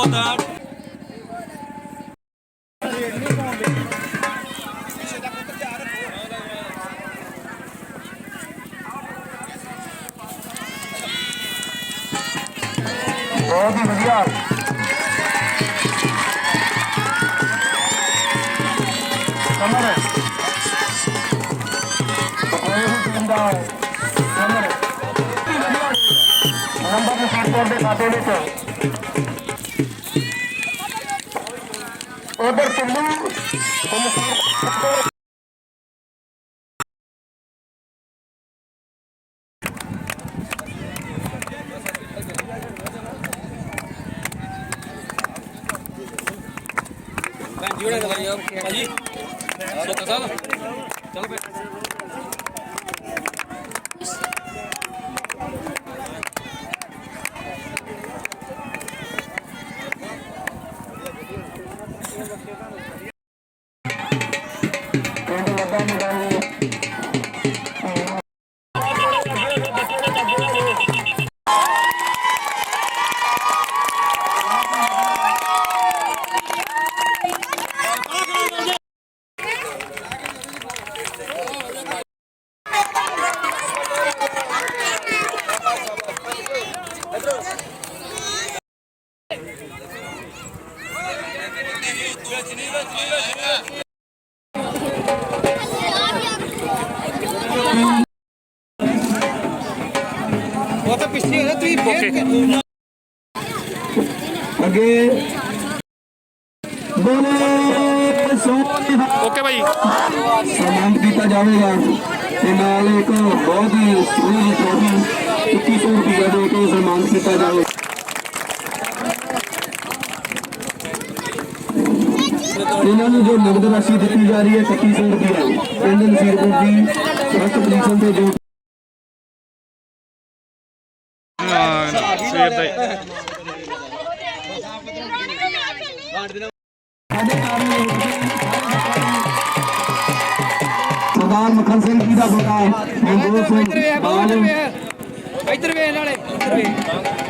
ਮਾਨਾ ਬੋਦਾ ਬਹੁਤ ਹੀ ਵਧੀਆ ਕਮਰ ਬਹੁਤ ਹੀ ਜਿੰਦਾ ਕਮਰ ਨੰਬਰ ਦੇ ਸਿਰ ਦੇ ਖਾਤੇ ਵਿੱਚ ਉਧਰ ਪਿੰਡੂ ਤੇ ਭੈਣ ਜੀ ਉਹਨੇ ਦਵਾਈ ਆ ਭਾਜੀ ਸੋਤਾ ਸਾਹਿਬ ਚਲੋ ਅੱਗੇ ਬੋਲੇ ਸੋਨਿਹਾ ਓਕੇ ਭਾਈ। ਸਨਮਾਨ ਕੀਤਾ ਜਾਵੇਗਾ ਤੇ ਨਾਲ ਇੱਕ ਬਹੁਤ ਹੀ ਸੋਹਣੀ ਟਰੋਫੀ 2100 ਰੁਪਏ ਦੇ ਕੇ ਸਨਮਾਨ ਕੀਤਾ ਜਾਵੇ ਇਹਨਾਂ ਨੂੰ ਜੋ ਨਗਦ ਰਾਸ਼ੀ ਦਿੱਤੀ ਜਾ ਰਹੀ ਹੈ 3100 ਰੁਪਏ ਪਿੰਡ ਨਸੀਰਪੁਰ ਦੀ ਫਸਟ ਪੋਜੀਸ਼ਨ ਤੇ ਜੋ ਸਵੇਰ ਦਾ ਹੀ। ਸਰਦਾਰ ਮੱਖਣ ਸਿੰਘ ਜੀ ਦਾ ਬੇਟਾ ਮਨਜੋਤ ਸਿੰਘ ਇੱਧਰ ਵੇਖ ਨਾਲੇ ਇੱਧਰ ਵੇਖ।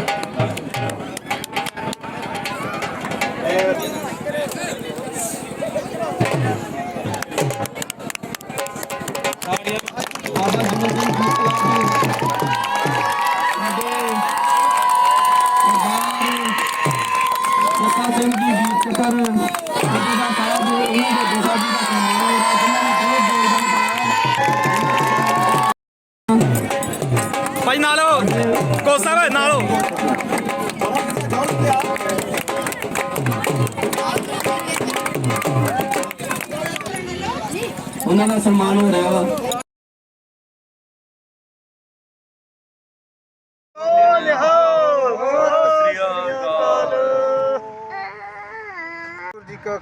ਭਾਈ ਨਾਲ ਹੋ ਕੋਚ ਸਾਹਿਬ ਨਾਲ। ਉਹਨਾਂ ਦਾ ਸਨਮਾਨ ਹੋ ਰਿਹਾ ਵਾ।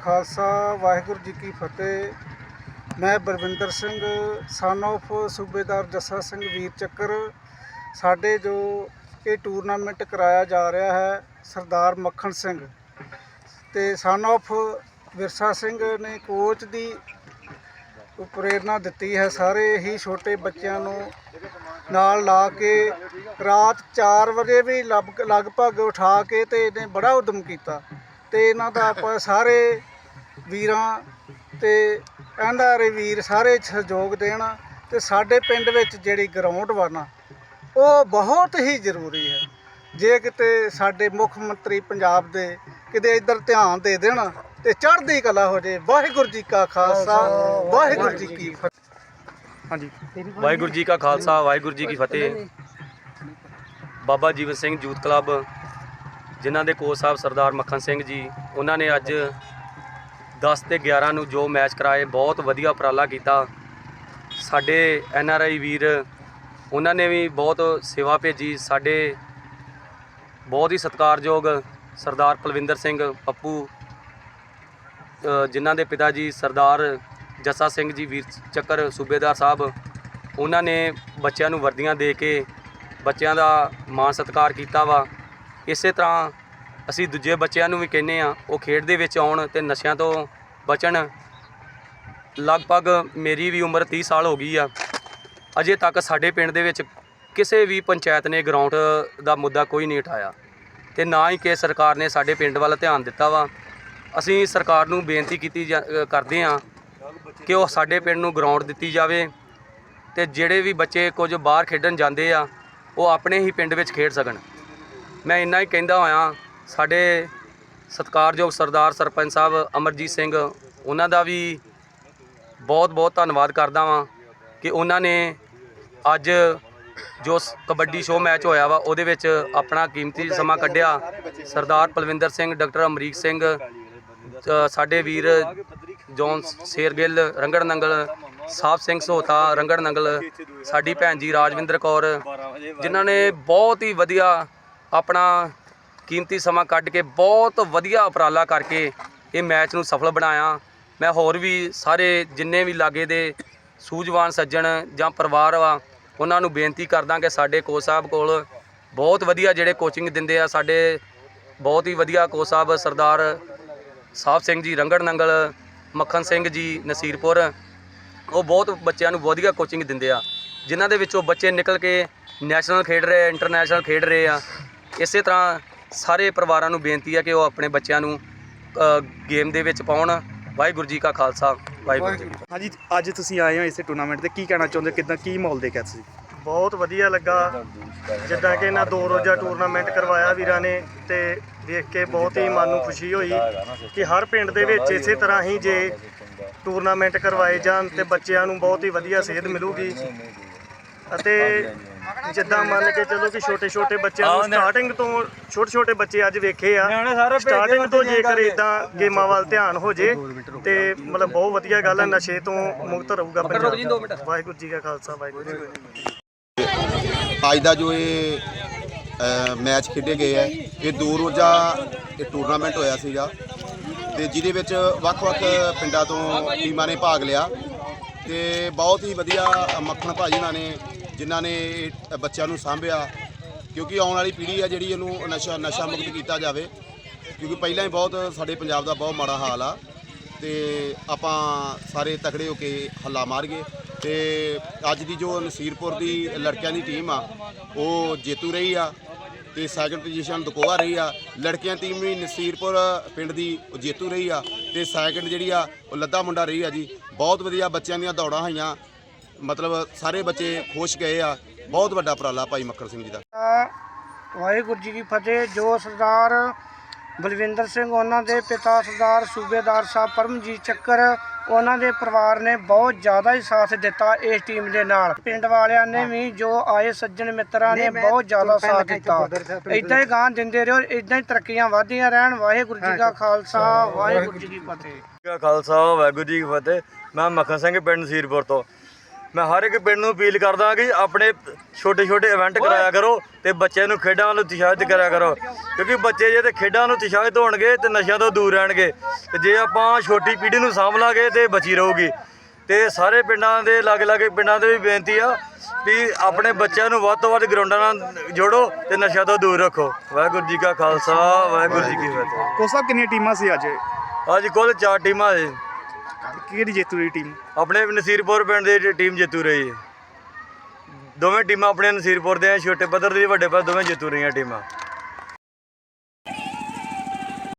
ਖਾਲਸਾ, ਵਾਹਿਗੁਰੂ ਜੀ ਕੀ ਫਤਿਹ। ਮੈਂ ਬਰਵਿੰਦਰ ਸਿੰਘ ਸਨ of ਸੂਬੇਦਾਰ ਜੱਸਾ ਸਿੰਘ ਵੀਰ ਚੱਕਰ। ਸਾਡੇ ਜੋ ਇਹ ਟੂਰਨਾਮੈਂਟ ਕਰਾਇਆ ਜਾ ਰਿਹਾ ਹੈ, ਸਰਦਾਰ ਮੱਖਣ ਸਿੰਘ। ਤੇ ਸਨ of ਵਿਰਸਾ ਸਿੰਘ ਨੇ ਕੋਚ ਦੀ ਪ੍ਰੇਰਣਾ ਦਿੱਤੀ ਹੈ। ਸਾਰੇ ਹੀ ਛੋਟੇ ਬੱਚਿਆਂ ਨੂੰ ਨਾਲ ਲਾ ਕੇ ਰਾਤ 4 ਵਜੇ ਵੀ ਲਗ- ਲਗਭਗ ਉਠਾ ਕੇ ਤੇ ਇਹਨੇ ਬੜਾ ਉਦਮ ਕੀਤਾ। ਤੇ ਇਹਨਾਂ ਦਾ ਆਪਾਂ ਸਾਰੇ ਵੀਰਾਂ ਤੇ ਐਨਆਰਏ ਵੀਰ ਸਾਰੇ ਸਹਿਯੋਗ ਦੇਣ ਤੇ ਸਾਡੇ ਪਿੰਡ ਵਿੱਚ ਜਿਹੜੀ ਗਰਾਊਂਡ ਬਣਾ ਉਹ ਬਹੁਤ ਹੀ ਜ਼ਰੂਰੀ ਹੈ। ਜੇ ਕਿਤੇ ਸਾਡੇ ਮੁੱਖ ਮੰਤਰੀ ਪੰਜਾਬ ਦੇ ਕਿਤੇ ਇੱਧਰ ਧਿਆਨ ਦੇ ਦੇਣ ਤੇ ਚੜ੍ਹਦੀ ਕਲਾ ਹੋ ਜੇ ਵਾਹਿਗੁਰੂ ਜੀ ਕਾ ਖਾਲਸਾ ਵਾਹਿਗੁਰੂ ਜੀ ਕੀ ਫਤਿਹ। ਹਾਂਜੀ। ਵਾਹਿਗੁਰੂ ਜੀ ਕਾ ਖਾਲਸਾ ਵਾਹਿਗੁਰੂ ਜੀ ਕੀ ਫਤਿਹ। ਬਾਬਾ ਜੀਵਨ ਸਿੰਘ ਯੂਥ ਕਲੱਬ ਜਿਨ੍ਹਾਂ ਦੇ ਕੋਚ ਸਾਹਿਬ ਸਰਦਾਰ ਮੱਖਣ ਸਿੰਘ ਜੀ ਉਹਨਾਂ ਨੇ ਅੱਜ 10 ਤੇ 11 ਨੂੰ ਜੋ ਮੈਚ ਕਰਾਏ, ਬਹੁਤ ਵਧੀਆ ਉਪਰਾਲਾ ਕੀਤਾ। ਸਾਡੇ ਐਨ ਆਰ ਆਈ ਵੀਰ, ਉਹਨਾਂ ਨੇ ਵੀ ਬਹੁਤ ਸੇਵਾ ਭੇਜੀ। ਸਾਡੇ ਬਹੁਤ ਹੀ ਸਤਿਕਾਰਯੋਗ ਸਰਦਾਰ ਪਲਵਿੰਦਰ ਸਿੰਘ ਪੱਪੂ ਜਿਨ੍ਹਾਂ ਦੇ ਪਿਤਾ ਜੀ ਸਰਦਾਰ ਜੱਸਾ ਸਿੰਘ ਜੀ ਵੀਰ ਚੱਕਰ ਸੂਬੇਦਾਰ ਸਾਹਿਬ, ਉਹਨਾਂ ਨੇ ਬੱਚਿਆਂ ਨੂੰ ਵਰਦੀਆਂ ਦੇ ਕੇ ਬੱਚਿਆਂ ਦਾ ਮਾਣ ਸਤਿਕਾਰ ਕੀਤਾ ਵਾ। ਇਸੇ ਤਰ੍ਹਾਂ ਅਸੀਂ ਦੂਜੇ ਬੱਚਿਆਂ ਨੂੰ ਵੀ ਕਹਿੰਨੇ ਆ ਉਹ ਖੇਡ ਦੇ ਵਿੱਚ ਆਉਣ ਤੇ ਨਸ਼ਿਆਂ ਤੋਂ ਬਚਣ। ਲਗਭਗ ਮੇਰੀ ਵੀ ਉਮਰ 30 ਸਾਲ ਹੋ ਗਈ ਆ। ਅਜੇ ਤੱਕ ਸਾਡੇ ਪਿੰਡ ਦੇ ਵਿੱਚ ਕਿਸੇ ਵੀ ਪੰਚਾਇਤ ਨੇ ਗਰਾਊਂਡ ਦਾ ਮੁੱਦਾ ਕੋਈ ਨਹੀਂ ਉਠਾਇਆ। ਤੇ ਨਾ ਹੀ ਕਿ ਸਰਕਾਰ ਨੇ ਸਾਡੇ ਪਿੰਡ ਵੱਲ ਧਿਆਨ ਦਿੱਤਾ ਵਾ। ਅਸੀਂ ਸਰਕਾਰ ਨੂੰ ਬੇਨਤੀ ਕੀਤੀ ਜਾ- ਕਰਦੇ ਹਾਂ ਕਿ ਉਹ ਸਾਡੇ ਪਿੰਡ ਨੂੰ ਗਰਾਊਂਡ ਦਿੱਤੀ ਜਾਵੇ ਤੇ ਜਿਹੜੇ ਵੀ ਬੱਚੇ ਕੁਝ ਬਾਹਰ ਖੇਡਣ ਜਾਂਦੇ ਆ, ਉਹ ਆਪਣੇ ਹੀ ਪਿੰਡ ਵਿੱਚ ਖੇਡ ਸਕਣ। ਮੈਂ ਇੰਨਾ ਹੀ ਕਹਿੰਦਾ ਹੋਇਆ ਸਾਡੇ ਸਤਿਕਾਰਯੋਗ ਸਰਦਾਰ ਸਰਪੰਚ ਸਾਹਿਬ ਅਮਰਜੀਤ ਸਿੰਘ, ਉਹਨਾਂ ਦਾ ਵੀ ਬਹੁਤ ਬਹੁਤ ਧੰਨਵਾਦ ਕਰਦਾ ਵਾਂ ਕਿ ਉਹਨਾਂ ਨੇ ਅੱਜ ਜੋ ਸ- ਕਬੱਡੀ ਸ਼ੋਅ ਮੈਚ ਹੋਇਆ ਵਾ, ਉਹਦੇ ਵਿੱਚ ਆਪਣਾ ਕੀਮਤੀ ਸਮਾਂ ਕੱਢਿਆ। ਸਰਦਾਰ ਪਲਵਿੰਦਰ ਸਿੰਘ, ਡਾਕਟਰ ਅਮਰੀਕ ਸਿੰਘ ਸਾਡੇ ਵੀਰ ਜੌਨ ਸ਼ੇਰਗਿੱਲ, ਰੰਗੜ ਨੰਗਲ ਸਾਹਿਬ ਸਿੰਘ ਸੋਤਾ, ਰੰਗੜ ਨੰਗਲ, ਸਾਡੀ ਭੈਣ ਜੀ ਰਾਜਵਿੰਦਰ ਕੌਰ, ਜਿਨ੍ਹਾਂ ਨੇ ਬਹੁਤ ਹੀ ਵਧੀਆ ਆਪਣਾ ਕੀਮਤੀ ਸਮਾਂ ਕੱਢ ਕੇ ਬਹੁਤ ਵਧੀਆ ਉਪਰਾਲਾ ਕਰਕੇ ਇਹ ਮੈਚ ਨੂੰ ਸਫਲ ਬਣਾਇਆ। ਮੈਂ ਹੋਰ ਵੀ ਸਾਰੇ ਜਿੰਨੇ ਵੀ ਲਾਗੇ ਦੇ ਸੂਝਵਾਨ ਸੱਜਣ ਜਾਂ ਪਰਿਵਾਰ ਵਾ, ਉਹਨਾਂ ਨੂੰ ਬੇਨਤੀ ਕਰਦਾ ਕਿ ਸਾਡੇ ਕੋਚ ਸਾਹਿਬ ਕੋਲ ਬਹੁਤ ਵਧੀਆ ਜਿਹੜੇ ਕੋਚਿੰਗ ਦਿੰਦੇ ਆ, ਸਾਡੇ ਬਹੁਤ ਹੀ ਵਧੀਆ ਕੋਚ ਸਾਹਿਬ ਸਰਦਾਰ ਸਾਹਿਬ ਸਿੰਘ ਜੀ, ਰੰਗੜ ਨੰਗਲ, ਮੱਖਣ ਸਿੰਘ ਜੀ, ਨਸੀਰਪੁਰ, ਉਹ ਬਹੁਤ ਬੱਚਿਆਂ ਨੂੰ ਵਧੀਆ ਕੋਚਿੰਗ ਦਿੰਦੇ ਆ। ਜਿਨ੍ਹਾਂ ਦੇ ਵਿੱਚੋਂ ਬੱਚੇ ਨਿਕਲ ਕੇ ਨੈਸ਼ਨਲ ਖੇਡ ਰਹੇ ਆ ਇੰਟਰਨੈਸ਼ਨਲ ਖੇਡ ਰਹੇ ਆ, ਇਸੇ ਤਰ੍ਹਾਂ ਸਾਰੇ ਪਰਿਵਾਰਾਂ ਨੂੰ ਬੇਨਤੀ ਹੈ ਕਿ ਉਹ ਆਪਣੇ ਬੱਚਿਆਂ ਨੂੰ ਗੇਮ ਦੇ ਵਿੱਚ ਪਾਉਣ। ਵਾਹਿਗੁਰੂ ਜੀ ਕਾ ਖਾਲਸਾ ਵਾਹਿਗੁਰੂ ਜੀ। ਹਾਂਜੀ ਅੱਜ ਤੁਸੀਂ ਆਏ ਹੋ ਇਸੇ ਟੂਰਨਾਮੈਂਟ ਤੇ। ਕੀ ਕਹਿਣਾ ਚਾਹੁੰਦੇ ਕਿਦਾਂ ਕੀ ਮਾਹੌਲ ਦੇਖਿਆ ਤੁਸੀਂ? ਬਹੁਤ ਵਧੀਆ ਲੱਗਾ। ਜਿੱਦਾਂ ਕਿ ਇਹਨਾਂ ਦੋ ਰੋਜ਼ਾ ਟੂਰਨਾਮੈਂਟ ਕਰਵਾਇਆ ਵੀਰਾਂ ਨੇ ਤੇ ਦੇਖ ਕੇ ਬਹੁਤ ਹੀ ਮਨ ਨੂੰ ਖੁਸ਼ੀ ਹੋਈ ਕਿ ਹਰ ਪਿੰਡ ਦੇ ਵਿੱਚ ਇਸੇ ਤਰ੍ਹਾਂ ਹੀ ਜੇ ਟੂਰਨਾਮੈਂਟ ਕਰਵਾਏ ਜਾਣ ਤੇ ਬੱਚਿਆਂ ਨੂੰ ਬਹੁਤ ਹੀ ਵਧੀਆ ਸੇਧ ਮਿਲੂਗੀ। ਅਤੇ ਜਿੱਦਾਂ ਮੰਨ ਕੇ ਚੱਲੋ ਕਿ ਛੋਟੇ ਛੋਟੇ ਬੱਚਿਆਂ ਨੂੰ ਸਟਾਰਟਿੰਗ ਤੋਂ ਛੋਟੇ ਛੋਟੇ ਬੱਚੇ ਅੱਜ ਵੇਖੇ ਆ ਸਟਾਰਟਿੰਗ ਤੋਂ ਜੇਕਰ ਇਦਾਂ ਗੇਮਾਂ ਵੱਲ ਧਿਆਨ ਹੋ ਜੇ ਤੇ ਮਤਲਬ ਬਹੁਤ ਵਧੀਆ ਗੱਲ ਹੈ ਨਸ਼ੇ ਤੋਂ ਮੁਕਤ ਰਹੂਗਾ ਪੰਜਾਬ ਵਾਹਿਗੁਰੂ ਜੀ ਕਾ ਖਾਲਸਾ ਵਾਹਿਗੁਰੂ ਜੀ ਕੀ ਫਤਿਹ। ਅੱਜ ਦਾ ਜੋ ਇਹ ਮੈਚ ਖੇਡੇ ਗਏ ਹੈ ਇਹ ਦੋ ਰੋਜ਼ਾ ਇਹ ਟੂਰਨਾਮੈਂਟ ਹੋਇਆ ਸੀਗਾ। ਤੇ ਜਿਹਦੇ ਵਿੱਚ ਵੱਖ-ਵੱਖ ਪਿੰਡਾਂ ਤੋਂ ਟੀਮਾਂ ਨੇ ਭਾਗ ਲਿਆ। ਤੇ ਬਹੁਤ ਹੀ ਵਧੀਆ ਮੱਖਣ ਭਾਜੀ ਉਹਨਾਂ ਨੇ ਜਿਨ੍ਹਾਂ ਨੇ ਇਹ ਬੱਚਿਆਂ ਨੂੰ ਸਾਂਭਿਆ, ਕਿਉਂਕਿ ਆਉਣ ਵਾਲੀ ਪੀੜ੍ਹੀ ਆ ਜਿਹੜੀ ਇਹਨੂੰ ਨਸ਼ਾ ਨਸ਼ਾ ਮੁਕਤ ਕੀਤਾ ਜਾਵੇ, ਕਿਉਂਕਿ ਪਹਿਲਾਂ ਹੀ ਬਹੁਤ ਸਾਡੇ ਪੰਜਾਬ ਦਾ ਬਹੁਤ ਮਾੜਾ ਹਾਲ ਆ, ਤੇ ਆਪਾਂ ਸਾਰੇ ਤਕੜੇ ਹੋ ਕੇ ਹੱਲਾ ਮਾਰੀਏ, ਤੇ ਅੱਜ ਦੀ ਜੋ ਨਸੀਰਪੁਰ ਦੀ ਲੜਕਿਆਂ ਦੀ ਟੀਮ ਆ, ਉਹ ਜੇਤੂ ਰਹੀ ਆ, ਤੇ ਸੈਕੰਡ ਪੋਜੀਸ਼ਨ ਦਕੋਆ ਰਹੀ ਆ, ਲੜਕਿਆਂ ਟੀਮ ਵੀ ਨਸੀਰਪੁਰ ਪਿੰਡ ਦੀ ਉਹ ਜੇਤੂ ਰਹੀ ਆ, ਤੇ ਸੈਕੰਡ ਜਿਹੜੀ ਆ, ਉਹ ਲੱਦਾ ਮੁੰਡਾ ਰਹੀ ਆ ਜੀ, ਬਹੁਤ ਵਧੀਆ ਬੱਚਿਆਂ ਦੀਆਂ ਦੌੜਾਂ ਹੋਈਆਂ ਮਤਲਬ ਸਾਰੇ ਬੱਚੇ ਖੁਸ਼ ਗਏ ਆ। ਬਹੁਤ ਵੱਡਾ ਉਪਰਾਲਾ ਭਾਈ ਮੱਖਰ ਸਿੰਘ ਜੀ ਦਾ। ਵਾਹਿਗੁਰੂ ਜੀ ਕੀ ਫਤਿਹ। ਜੋ ਸਰਦਾਰ ਬਲਵਿੰਦਰ ਸਿੰਘ ਉਹਨਾਂ ਦੇ ਪਿਤਾ ਸਰਦਾਰ ਸੂਬੇਦਾਰ ਸਾਹਿਬ ਪਰਮਜੀਤ ਚੱਕਰ ਉਹਨਾਂ ਦੇ ਪਰਿਵਾਰ ਨੇ ਬਹੁਤ ਜ਼ਿਆਦਾ ਹੀ ਸਾਥ ਦਿੱਤਾ ਇਸ ਟੀਮ ਦੇ ਨਾਲ। ਪਿੰਡ ਵਾਲਿਆਂ ਨੇ ਵੀ ਜੋ ਆਏ ਸੱਜਣ ਮਿੱਤਰਾਂ ਨੇ ਬਹੁਤ ਜ਼ਿਆਦਾ ਸਾਥ ਦਿੱਤਾ। ਇਦਾਂ ਹੀ ਗਾਂ ਦਿੰਦੇ ਰਹੋ ਇਦਾਂ ਹੀ ਤਰੱਕੀਆਂ ਵਧਦੀਆਂ ਰਹਿਣ। ਵਾਹਿਗੁਰੂ ਜੀ ਕਾ ਖਾਲਸਾ ਵਾਹਿਗੁਰੂ ਜੀ ਕੀ ਫਤਿਹ। ਖਾਲਸਾ ਵਾਹਿਗੁਰੂ ਜੀ ਕੀ ਫਤਿਹ। ਮੈਂ ਮੱਖਣ ਸਿੰਘ ਪਿੰਡ ਸੀਰਪੁਰ ਤੋਂ। ਮੈਂ ਹਰ ਇੱਕ ਪਿੰਡ ਨੂੰ ਅਪੀਲ ਕਰਦਾ ਕਿ ਆਪਣੇ ਛੋਟੇ ਛੋਟੇ ਇਵੈਂਟ ਕਰਾਇਆ ਕਰੋ ਤੇ ਬੱਚਿਆਂ ਨੂੰ ਖੇਡਾਂ ਵੱਲ ਉਤਸ਼ਾਹਿਤ ਕਰਿਆ ਕਰੋ। ਕਿਉਂਕਿ ਬੱਚੇ ਜੇ ਤੇ ਖੇਡਾਂ ਨੂੰ ਉਤਸ਼ਾਹਿਤ ਹੋਣਗੇ ਤੇ ਨਸ਼ਿਆਂ ਤੋਂ ਦੂਰ ਰਹਿਣਗੇ। ਤੇ ਜੇ ਆਪਾਂ ਛੋਟੀ ਪੀੜ੍ਹੀ ਨੂੰ ਸਾਂਭ ਲਾਂਗੇ ਤੇ ਬਚੀ ਰਹੂਗੀ। ਤੇ ਸਾਰੇ ਪਿੰਡਾਂ ਦੇ ਲਾਗੇ ਲਾਗੇ ਪਿੰਡਾਂ ਦੇ ਵੀ ਬੇਨਤੀ ਆ ਵੀ ਆਪਣੇ ਬੱਚਿਆਂ ਨੂੰ ਵੱਧ ਤੋਂ ਵੱਧ ਗਰਾਊਂਡਾਂ ਨਾਲ ਜੋੜੋ ਤੇ ਨਸ਼ਿਆਂ ਤੋਂ ਦੂਰ ਰੱਖੋ। ਵਾਹਿਗੁਰੂ ਜੀ ਕਾ ਖਾਲਸਾ ਵਾਹਿਗੁਰੂ ਜੀ ਕੀ ਫਤਿਹ। ਸਾਹਿਬ ਕਿੰਨੀਆਂ ਟੀਮਾਂ ਸੀ ਅੱਜ? ਅੱਜ ਕੁੱਲ ਚਾਰ ਟੀਮਾਂ ਜੀ ਕਿਹੜੀ ਜੇਤੂ ਰਹੀ ਟੀਮ? ਆਪਣੇ ਨਸੀਰਪੁਰ ਪਿੰਡ ਦੀ ਟੀਮ ਜਿੱਤੂ ਰਹੀ ਹੈ। ਦੋਵੇਂ ਟੀਮਾਂ ਆਪਣੇ ਨਸੀਰਪੁਰ ਦੇ ਆ, ਛੋਟੇ ਪੱਧਰ ਦੀ ਵੱਡੇ ਪੱਧਰ ਦੋਵੇਂ ਜਿੱਤੂ ਰਹੀਆਂ ਟੀਮਾਂ।